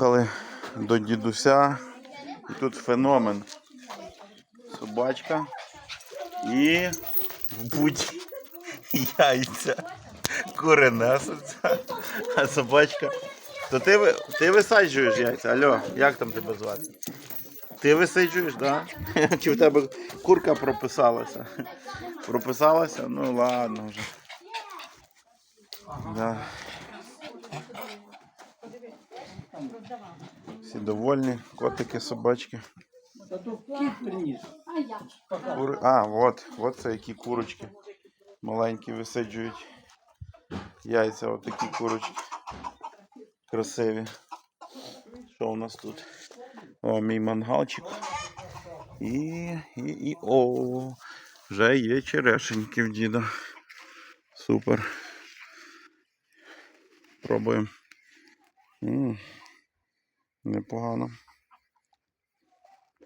Приїхали до дідуся. І тут феномен. Собачка. І будь яйця. Кури несуться, а собачка. То ти, ти висаджуєш яйця. Алло, як там тебе звати? Ти висаджуєш, так? Да? Чи в тебе курка прописалася? Прописалася? Ну ладно вже. Да. Всі довольні, котики, собачки. Кіт приніс. Кури... А, от, от це які курочки. Маленькі висаджують. Яйця, от такі курочки. Красиві. Що у нас тут? О, мій мангалчик. І, і, і о, вже є черешеньки в діда. Супер. Пробуємо. Непогано.